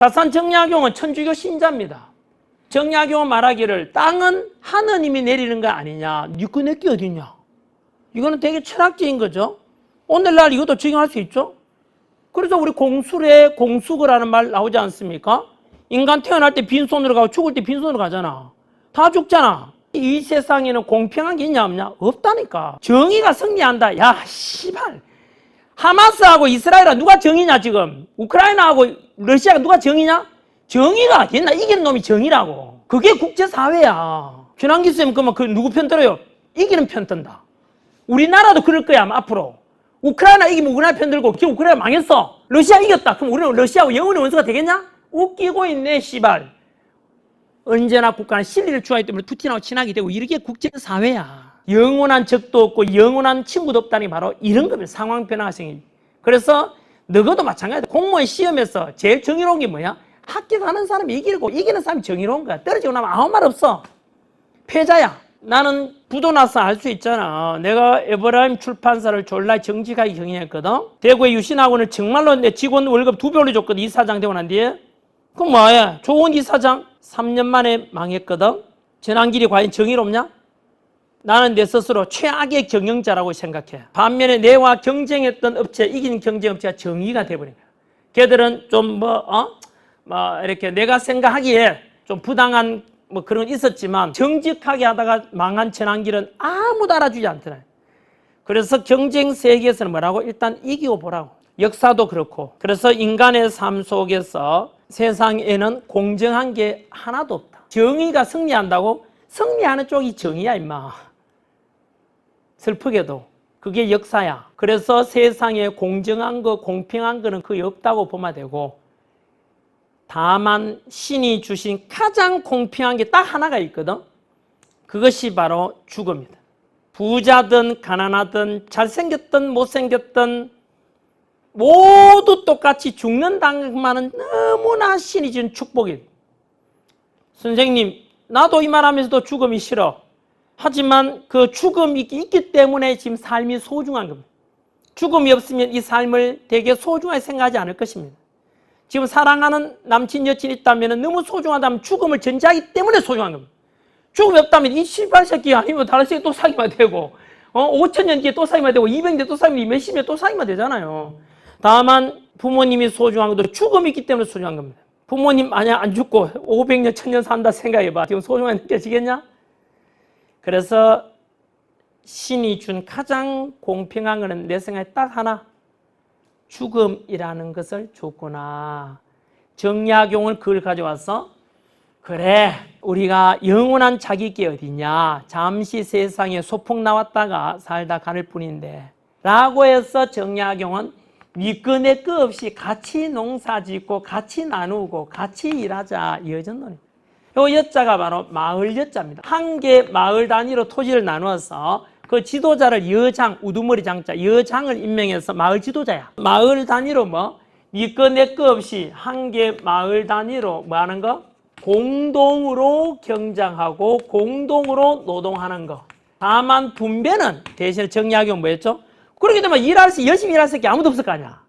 다산 정약용은 천주교 신자입니다. 정약용은 말하기를 땅은 하느님이 내리는 거 아니냐. 니꺼 내게 어디냐. 이거는 되게 철학적인 거죠. 오늘날 이것도 적용할 수 있죠. 그래서 우리 공술에 공수거라는 말 나오지 않습니까? 인간 태어날 때 빈손으로 가고 죽을 때 빈손으로 가잖아. 다 죽잖아. 이 세상에는 공평한 게 있냐 없냐? 없다니까. 정의가 승리한다. 야, 씨발. 하마스하고 이스라엘하고 누가 정의냐 지금? 우크라이나하고 러시아가 누가 정의냐? 정의가 옛날 이기는 놈이 정의라고. 그게 국제사회야. 준환기 쌤 그러면 그 누구 편 들어요? 이기는 편 든다. 우리나라도 그럴 거야 아마 앞으로. 우크라이나 이기면 우크라이나 편 들고 그 우크라이나 망했어. 러시아 이겼다. 그럼 우리는 러시아하고 영원히 원수가 되겠냐? 웃기고 있네 씨발. 언제나 국가는 실리를 추하기 때문에 푸틴하고 친하게 되고 이렇게 국제사회야. 영원한 적도 없고 영원한 친구도 없다는 게 바로 이런 겁니다. 상황 변화가 생기. 그래서 너희도 마찬가지다. 공무원 시험에서 제일 정의로운 게 뭐야? 합격하는 사람이 이기고 이기는 사람이 정의로운 거야. 떨어지고 나면 아무 말 없어. 패자야. 나는 부도 나서 알 수 있잖아. 내가 에버라임 출판사를 졸라 정직하게 경영했거든. 대구의 유신학원을 정말로 내 직원 월급 두 배 올려줬거든. 이사장 되고 난 뒤에. 그럼 뭐야? 좋은 이사장 3년 만에 망했거든. 전환길이 과연 정의롭냐? 나는 내 스스로 최악의 경영자라고 생각해. 반면에 내와 경쟁했던 업체, 이긴 경쟁 업체가 정의가 돼버린 거야. 걔들은 좀 뭐, 어? 뭐, 이렇게 내가 생각하기에 좀 부당한 뭐 그런 건 있었지만 정직하게 하다가 망한 전환길은 아무도 알아주지 않더라. 그래서 경쟁 세계에서는 뭐라고? 일단 이기고 보라고. 역사도 그렇고. 그래서 인간의 삶 속에서 세상에는 공정한 게 하나도 없다. 정의가 승리한다고? 승리하는 쪽이 정의야, 임마. 슬프게도. 그게 역사야. 그래서 세상에 공정한 거, 공평한 거는 거의 없다고 보면 되고, 다만 신이 주신 가장 공평한 게 딱 하나가 있거든. 그것이 바로 죽음이다. 부자든 가난하든 잘생겼든 못생겼든 모두 똑같이 죽는다만은 너무나 신이 준 축복이. 선생님, 나도 이 말하면서도 죽음이 싫어. 하지만 그 죽음이 있기 때문에 지금 삶이 소중한 겁니다. 죽음이 없으면 이 삶을 되게 소중하게 생각하지 않을 것입니다. 지금 사랑하는 남친, 여친 있다면 너무 소중하다면 죽음을 전제하기 때문에 소중한 겁니다. 죽음이 없다면 이 씨발 새끼 아니면 다른 새끼 또 사귀면 되고, 어, 5천 년 뒤에 또 사귀면 되고, 200년 뒤에 또 사귀면 몇십 년 또 사귀면 되잖아요. 다만 부모님이 소중한 것도 죽음이 있기 때문에 소중한 겁니다. 부모님 만약 안 죽고 500년, 1000년 산다 생각해봐. 지금 소중하게 느껴지겠냐? 그래서 신이 준 가장 공평한 것은 내 생각에 딱 하나. 죽음이라는 것을 줬구나. 정약용을 그걸 가져와서 그래 우리가 영원한 자기께 어디냐 잠시 세상에 소풍 나왔다가 살다 가는 뿐인데 라고 해서 정약용은 위끈의 끄 없이 같이 농사 짓고 같이 나누고 같이 일하자 이어졌노니 요 여자가 바로 마을 여자입니다 한 개 마을 단위로 토지를 나누어서 그 지도자를 여장, 우두머리 장자, 여장을 임명해서 마을 지도자야. 마을 단위로 뭐, 니꺼 내꺼 없이 한 개 마을 단위로 뭐 하는 거? 공동으로 경장하고 공동으로 노동하는 거. 다만 분배는 대신에 정리하기는 뭐였죠? 그렇게 되면 일할 수, 열심히 일할 수 있게 아무도 없을 거 아니야.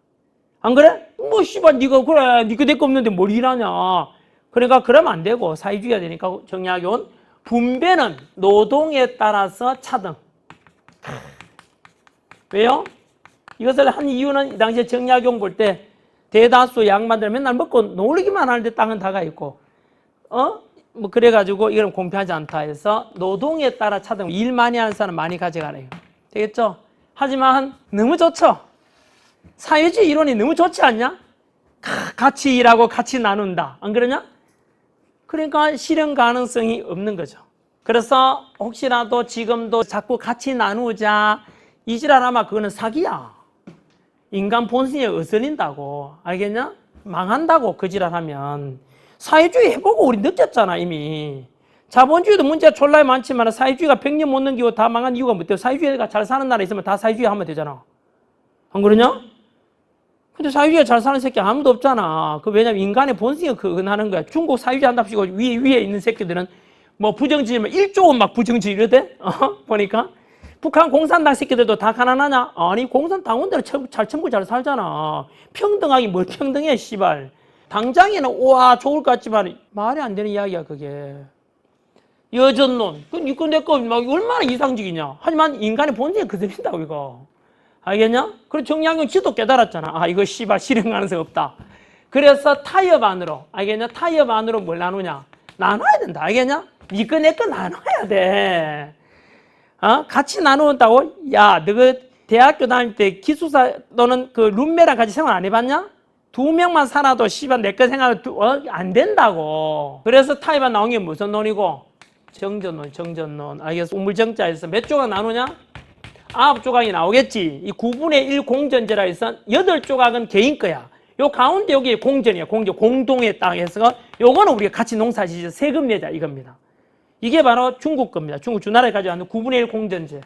안 그래? 뭐, 씨발, 니가, 그래, 니꺼 내꺼 없는데 뭘 일하냐. 그러니까 그러면 안 되고 사회주의가 되니까 정리하기는 분배는 노동에 따라서 차등. 왜요? 이것을 한 이유는 이 당시에 정약용 볼 때 대다수 양반들 맨날 먹고 놀기만 하는데 땅은 다가 있고 어? 뭐 그래가지고 이건 공평하지 않다 해서 노동에 따라 차등 일 많이 하는 사람 많이 가져가래요. 되겠죠? 하지만 너무 좋죠? 사회주의 이론이 너무 좋지 않냐? 가- 같이 일하고 같이 나눈다. 안 그러냐? 그러니까 실현 가능성이 없는 거죠. 그래서 혹시라도 지금도 자꾸 같이 나누자 이지랄하면 그거는 사기야. 인간 본성에 어슬린다고 알겠냐? 망한다고 그 지랄하면 사회주의 해보고 우리 느꼈잖아 이미. 자본주의도 문제가 졸라 많지만 사회주의가 100년 못 넘기고 다 망한 이유가 뭐대요? 사회주의가 잘 사는 나라 있으면 다 사회주의 하면 되잖아. 안 그러냐? 근데 사회주의가 잘 사는 새끼 아무도 없잖아. 그 왜냐면 인간의 본성이 그거 하는 거야. 중국 사회주의 한답시고 위에 위에 있는 새끼들은 뭐 부정지으면 1조 원 막 부정지 이러대? 어? 보니까. 북한 공산당 새끼들도 다 가난하냐? 아니, 공산당원들은 참- 잘 청구 잘 살잖아. 평등하기 뭘 평등해, 씨발. 당장에는 우와 좋을 것 같지만 말이 안 되는 이야기야 그게. 여전론. 그 니꺼 내꺼 막 얼마나 이상적이냐. 하지만 인간의 본질이 그대로다 이거. 알겠냐? 그리고 정약용 지도 깨달았잖아. 아 이거 씨발 실행 가능성 없다. 그래서 타협 안으로 알겠냐? 타협 안으로 뭘 나누냐? 나눠야 된다. 알겠냐? 니꺼 내꺼 나눠야 돼. 어? 같이 나누었다고? 야, 너가 대학교 다닐 때 기숙사 너는 그 룸메랑 같이 생활 안 해봤냐? 두 명만 살아도 씨발 내거 생활 두- 어? 안 된다고. 그래서 타입안 나온 게 무슨 논이고? 정전론, 정전론. 알겠어? 우물정자에서 몇 조각 나누냐? 아홉 조각이 나오겠지. 이 9분의 1 공전제라 해서 여덟 조각은 개인 거야. 요 가운데 여기 공전이야. 공전, 공동의 땅에서 요거는 우리가 같이 농사지죠. 세금 내자 이겁니다. 이게 바로 중국 겁니다. 중국 주나라에 가져왔는 9분의 1 공전제.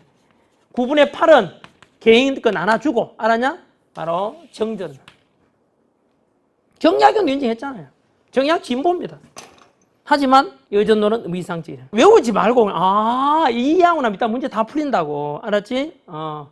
9분의 8은 개인 거 나눠주고, 알았냐? 바로 정전. 정약은 인정했잖아요. 정약 진보입니다. 하지만 여전론은 의상적이에요. 외우지 말고, 아, 이해하고 나면 일단 문제 다 풀린다고. 알았지? 어.